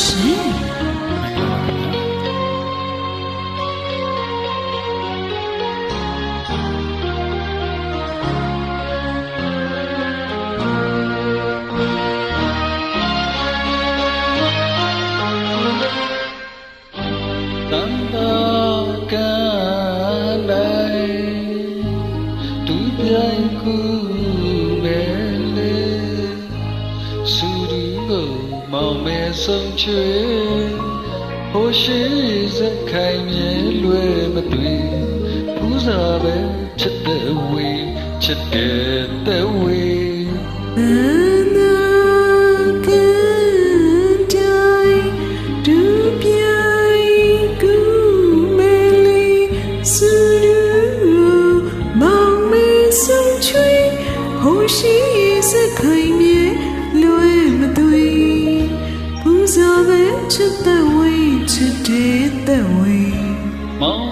ရှ င်မဲဆုံးချွေဟိုရှိစက်ခိုင်မြဲလွယ်မတွေ့ပူဇာပဲချစ်တဲ့ဝေးချစ်တဲ့တဲ့ဝေးအနာကံတိုင်းဒူပြိုင် ကူမဲလေးစူရူမောင်မေဆုံးချွေဟိုရှိစက်ခိုင်မြဲလွယ်မသွေပူဇော်ပဲချစ်တဲ့ဝေးချစ်တဲ့တဲ့ဝေးမောင်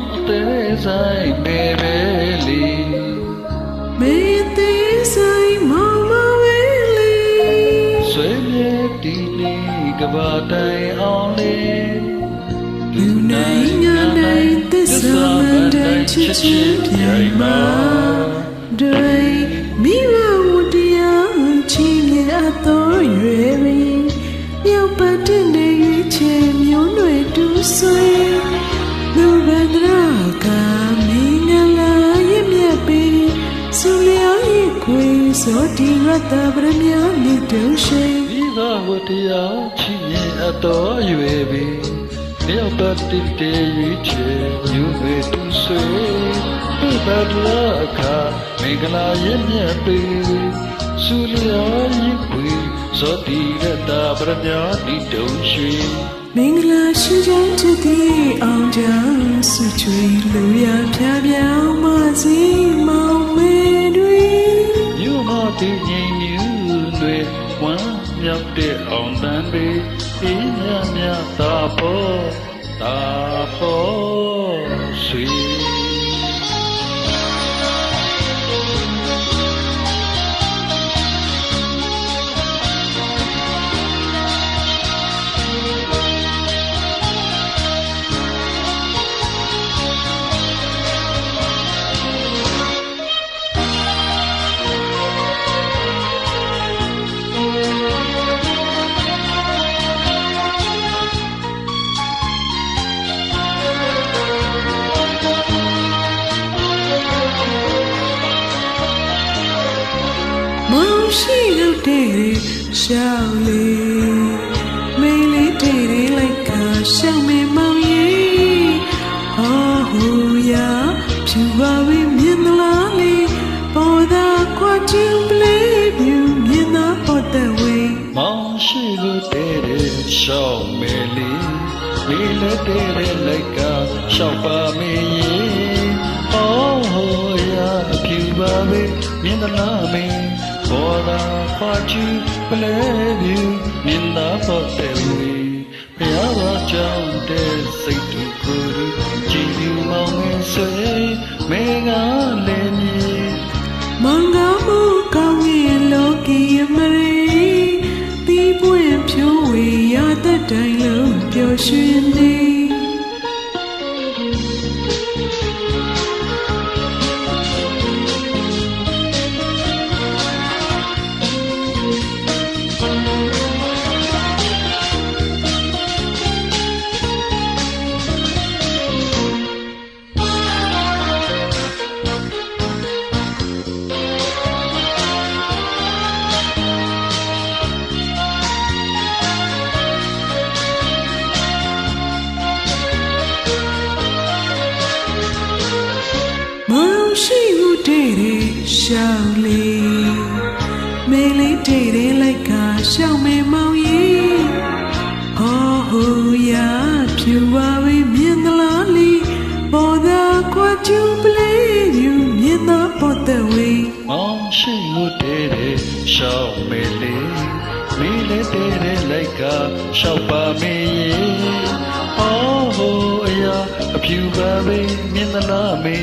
အ ဇောတိရတ္တဗရမယနိတုရှိမိဘဝတရားချီရင်အတော်ရွယ်ပြီမြောက်ပတ်တည်တည်ရွေးချယ်ယူဝေသူဆွေပြပဒလာအခါမင်္ဂလာရဲ့မြတ်ပေစူလျာရင်ခွေဇောတိရတာပရမညာတိတုံရှိမင်္ဂလာရှိကြတဲ့ဒီအောင်ကြောင့်ဆုချွေလူရဖြားပြော အေးမြမြ ရှိလို့တဲ့ရှောင်းလေမိန်လေးတဲ့လိုက်ကရှောင်းမေမောင်ကြီးဟောဟူယာဖြူပါဝေမြင်သလားလေပေါ်သာခွာချင်ပလေးမြူမြင်သာပေါ်တဲ့ဝေးမောင်ရှိလို့တဲ့တဲ့ရှောင်းမေလီလေးလက်တဲ့တဲ့လိုက်ကရှောက်ပါမေရင်အော်ဟိုရာဖြူပါမေမြင်သလားမေ ဘောသာခွာချူပလဲဖြူမြင်သာပေါ်တဲ့ဝေဘုရားဘာကြောင့်တဲ့စိတ်တူကိုယ်ကြည်ယူမောင်ငယ်ဆွေမေငါလည်းမြည်မင်္ဂမှုကောင်းငင်လောကီမရီတီးပွင့်ဖြိုးဝေရတဲ့တိုင်လုံးပျော်ရွှင် ရှောင်းလေမေလေးတဲ့တဲ့လိုက်ကရှောင်းမေမောင်ကြီးဟောဟူယာဖြူပါဝေးမြင်သလားလေပေါ်သာခွာကျူပလေးမြူမြင်သာပေါ်တဲ့ဝေးမောင်ရှိလို့တဲ့တဲ့ရှောင်းမေလေးမီးလေးတဲ့တဲ့လိုက်ကရှောက်ပါမေရင်အော်ဟိုအရာအဖြူပါပဲမြင်သလားမေ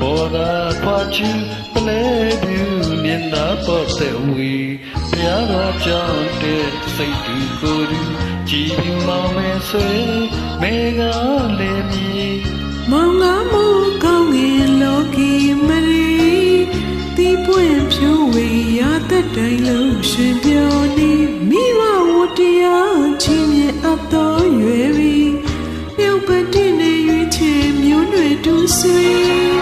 ဘောသာခွာချူပလဲဖြူမြင်သာပေါ်တဲ့ဝီဘုတရားတော်ကြောင့်တဲ့စိတ်တူကိုယ်တူကြည်ပြူမောင်မဲဆွေမေကလည်းမြည်မောင်ငါမို့ကောင်းငင်လောကီမရီတီးပွင့်ဖြိုးဝေရတဲ့တိုင်လုံးရှင်ပြောနေမိဘဝတရားချင်းမြတ်အပ်တော်ရွယ်ပြီးမြောက်ပတိနေရွေးချယ်မျိုးနွယ်တူဆွေ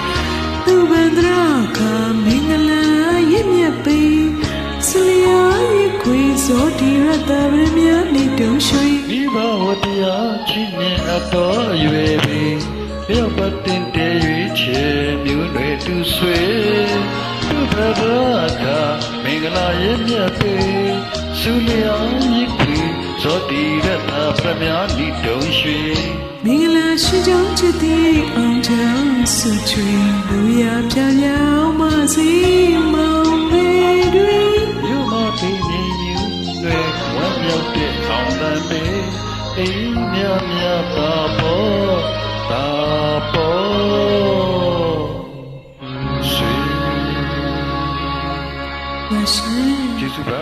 ရဲ့ခွေဇောတိရတဗရမြနေတုံရွှေမိဘဝတရားချင်းမြတ်အတော်ရွယ်ပြီးလျော့ပတ်တင်တဲ့ရွေးချယ်မျိုးတွေတူဆွေသူဘဘကမင်္ဂလာရဲ့မြတ်ပေဆုလျာဤခွေဇောတိရတပမြာနိတုံရွှေမင်္ဂလာရှိကြောင်းချစ်တဲ့အောင်ကြောင့်ဆွချွေလူရပြပြအောင်မစီ အိမ်မြမြတာပေါ်တာပေါ်ဆွေရရှိကျေးဇူးပါ